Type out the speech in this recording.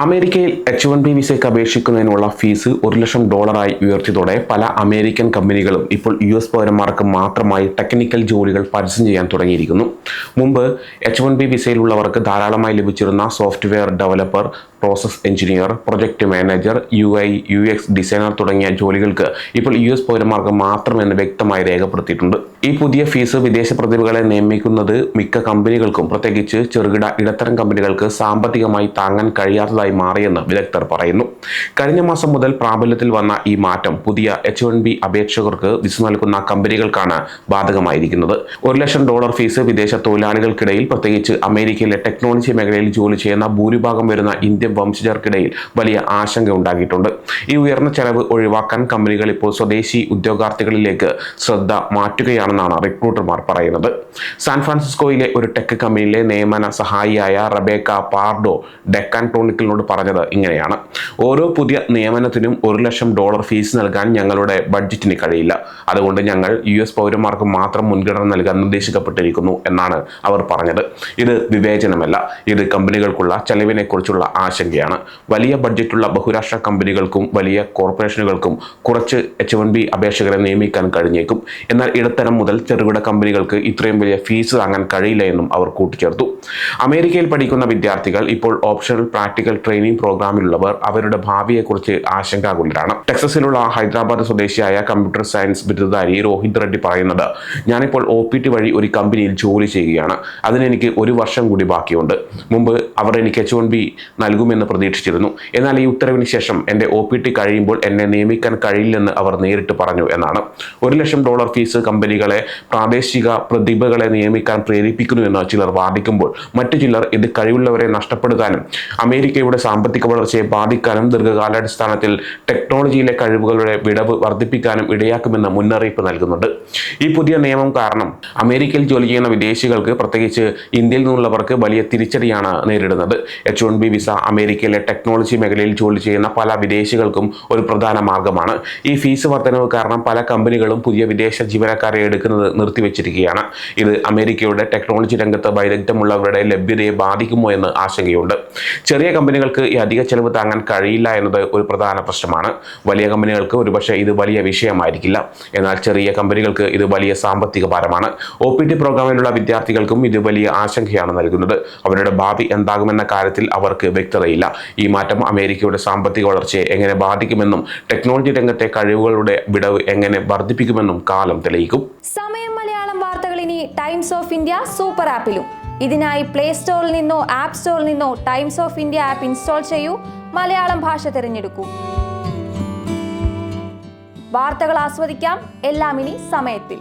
അമേരിക്കയിൽ H one B വിസയ്ക്ക് അപേക്ഷിക്കുന്നതിനുള്ള ഫീസ് ഒരു ലക്ഷം ഡോളറായി ഉയർത്തിയതോടെ പല അമേരിക്കൻ കമ്പനികളും ഇപ്പോൾ യു എസ് പൗരന്മാർക്ക് മാത്രമായി ടെക്നിക്കൽ ജോലികൾ പരസ്യം ചെയ്യാൻ തുടങ്ങിയിരിക്കുന്നു. മുമ്പ് എച്ച് വൺ ബി വിസയിലുള്ളവർക്ക് ധാരാളമായി ലഭിച്ചിരുന്ന software developer process engineer project manager U I U X designer തുടങ്ങിയ ജോലികൾക്ക് ഇപ്പോൾ യു എസ് പൗരന്മാർക്ക് മാത്രമെന്ന് വ്യക്തമായി രേഖപ്പെടുത്തിയിട്ടുണ്ട്. ഈ പുതിയ ഫീസ് വിദേശ പ്രതിഭകളെ നിയമിക്കുന്നത് മിക്ക കമ്പനികൾക്കും പ്രത്യേകിച്ച് ചെറുകിട ഇടത്തരം കമ്പനികൾക്ക് സാമ്പത്തികമായി താങ്ങാൻ കഴിയാത്തതായി മാറിയെന്ന് വിദഗ്ധർ പറയുന്നു. കഴിഞ്ഞ മാസം മുതൽ പ്രാബല്യത്തിൽ വന്ന ഈ മാറ്റം പുതിയ എച്ച് വൺ ബി അപേക്ഷകർക്ക് വിസ നൽകുന്ന കമ്പനികൾക്കാണ് ബാധകമായിരിക്കുന്നത്. ഒരു ലക്ഷം ഡോളർ ഫീസ് വിദേശ തൊഴിലാളികൾക്കിടയിൽ പ്രത്യേകിച്ച് അമേരിക്കയിലെ ടെക്നോളജി മേഖലയിൽ ജോലി ചെയ്യുന്ന ഭൂരിഭാഗം വരുന്ന ഇന്ത്യൻ വംശജർക്കിടയിൽ വലിയ ആശങ്ക ഉണ്ടാക്കിയിട്ടുണ്ട്. ഈ ഉയർന്ന ചെലവ് ഒഴിവാക്കാൻ കമ്പനികൾ ഇപ്പോൾ സ്വദേശി ഉദ്യോഗാർത്ഥികളിലേക്ക് ശ്രദ്ധ മാറ്റുകയാണെന്നാണ് റിക്രൂട്ടർമാർ പറയുന്നത്. സാൻ ഫ്രാൻസിസ്കോയിലെ ഒരു ടെക് കമ്പനിയിലെ നിയമന സഹായിയായ റബേക്ക പാർഡോ ഡെക്കാൻ ടോണിക്കലിനോട് പറഞ്ഞത് ഇങ്ങനെയാണ്. ഓരോ പുതിയ നിയമനത്തിനും ഒരു ലക്ഷം ഡോളർ ഫീസ് നൽകാൻ ഞങ്ങളുടെ ബഡ്ജറ്റിന് കഴിയില്ല. അതുകൊണ്ട് ഞങ്ങൾ യു എസ് പൗരന്മാർക്ക് മാത്രം മുൻഗണന നൽകാൻ നിർദ്ദേശിക്കപ്പെട്ടിരിക്കുന്നു എന്നാണ് അവർ പറഞ്ഞത്. ഇത് വിവേചനമല്ല. ഇത് കമ്പനികൾക്കുള്ള ചെലവിനെക്കുറിച്ചുള്ള ആശങ്കയാണ്. വലിയ ബഡ്ജറ്റുള്ള ബഹുരാഷ്ട്ര കമ്പനികൾക്കും വലിയ കോർപ്പറേഷനുകൾക്കും കുറച്ച് എച്ച് വൺ ബി അപേക്ഷകരെ നിയമിക്കാൻ കഴിഞ്ഞേക്കും. എന്നാൽ ഇടത്തരം മുതൽ ചെറുകിട കമ്പനികൾക്ക് ഇത്രയും വലിയ ഫീസ് താങ്ങാൻ കഴിയില്ല എന്നും അവർ കൂട്ടിച്ചേർത്തു. അമേരിക്കയിൽ പഠിക്കുന്ന വിദ്യാർത്ഥികൾ ഇപ്പോൾ ഓപ്ഷണൽ പ്രാക്ടിക്കൽ ട്രെയിനിങ് പ്രോഗ്രാമിലുള്ളവർ അവരുടെ ഭാവിയെക്കുറിച്ച് ആശങ്കാകുലരാണ്. ടെക്സസിലുള്ള ഹൈദരാബാദ് സ്വദേശിയായ കമ്പ്യൂട്ടർ സയൻസ് ബിരുദധാരി രോഹിത് റെഡ്ഡി പറയുന്നത് ഞാനിപ്പോൾ ഒ പി ടി വഴി ഒരു കമ്പനിയിൽ ജോലി ചെയ്യുകയാണ്. അതിനെനിക്ക് ഒരു വർഷം കൂടി ബാക്കിയുണ്ട്. മുമ്പ് അവർ എനിക്ക് എച്ച് വൺ ബി നൽകുമെന്ന് പ്രതീക്ഷിച്ചിരുന്നു. എന്നാൽ ഈ ഉത്തരവിന് ശേഷം എന്റെ ഒ പി ടി കഴിയുമ്പോൾ എന്നെ നിയമിക്കാൻ കഴിയില്ലെന്ന് അവർ നേരിട്ട് പറഞ്ഞു എന്നാണ്. ഒരു ലക്ഷം ഡോളർ ഫീസ് കമ്പനികളെ പ്രാദേശിക പ്രതിഭകളെ നിയമിക്കാൻ പ്രേരിപ്പിക്കുന്നു പ്രേരിപ്പിക്കുന്നുവെന്ന് ചിലർ വാദിക്കുമ്പോൾ മറ്റു ചിലർ ഇത് കഴിവുള്ളവരെ നഷ്ടപ്പെടുത്താനും അമേരിക്കയുടെ സാമ്പത്തിക വളർച്ചയെ ബാധിക്കാനും ദീർഘകാലാടിസ്ഥാനത്തിൽ ടെക്നോളജിയിലെ കഴിവുകളുടെ വിടവ് വർദ്ധിപ്പിക്കാനും ഇടയാക്കുമെന്ന് മുന്നറിയിപ്പ് നൽകുന്നുണ്ട്. ഈ പുതിയ നിയമം കാരണം അമേരിക്കയിൽ ജോലി ചെയ്യുന്ന വിദേശികൾക്ക് പ്രത്യേകിച്ച് ഇന്ത്യയിൽ നിന്നുള്ളവർക്ക് വലിയ തിരിച്ചടിയാണ് നേരിടുന്നത്. എച്ച് വൺ ബി വിസ അമേരിക്കയിലെ ടെക്നോളജി മേഖലയിൽ ജോലി ചെയ്യുന്ന പല വിദേശികൾക്കും ഒരു പ്രധാന മാർഗമാണ്. ഈ ഫീസ് വർധനവ് കാരണം പല കമ്പനികളും പുതിയ വിദേശ ജീവനക്കാരെ എടുക്കുന്നത് നിർത്തിവെച്ചിരിക്കുകയാണ്. ഇത് അമേരിക്കയുടെ ടെക്നോളജി രംഗത്ത് വൈദഗ്ധ്യമുള്ളവരുടെ ലഭ്യതയെ ബാധിക്കുമോ എന്ന് ആശങ്കയുണ്ട്. ചെറിയ കമ്പനികൾക്ക് ഈ അധിക ചെലവ് താങ്ങാൻ കഴിയില്ല എന്നത് ഒരു പ്രധാന പ്രശ്നമാണ്. വലിയ കമ്പനികൾക്ക് ഒരുപക്ഷെ ഇത് വലിയ വിഷയമായിരിക്കില്ല. എന്നാൽ ചെറിയ കമ്പനികൾക്ക് ഇത് വലിയ സാമ്പത്തിക ഭാരമാണ്. ഒ പി ടി പ്രോഗ്രാമിലുള്ള വിദ്യാർത്ഥികൾക്കും ഇത് വലിയ ആശങ്കയാണ് നൽകുന്നത്. അവരുടെ ഭാവി എന്താകുമെന്ന കാര്യത്തിൽ അവർക്ക് വ്യക്തതയില്ല. ഈ മാറ്റം അമേരിക്കയുടെ സാമ്പത്തിക വളർച്ചയെ ബാധിക്കുമെന്നും ടെക്നോളജി രംഗത്തെ കഴിവുകളുടെ വിടവ് എങ്ങനെ വർദ്ധിപ്പിക്കുമെന്നും കാലം തെളിയിക്കും. സമയം മലയാളം വാർത്തകൾ ഇനി ടൈംസ് ഓഫ് ഇന്ത്യ സൂപ്പർ ആപ്പിലും. ഇതിനായി പ്ലേ സ്റ്റോറിൽ നിന്നോ ആപ്പ് സ്റ്റോറിൽ നിന്നോ Times of India app install ചെയ്യൂ. മലയാളം ഭാഷ തിരഞ്ഞെടുക്കൂ. വാർത്തകൾ ആസ്വദിക്കാം. എല്ലാം ഇനി സമയത്തിൽ.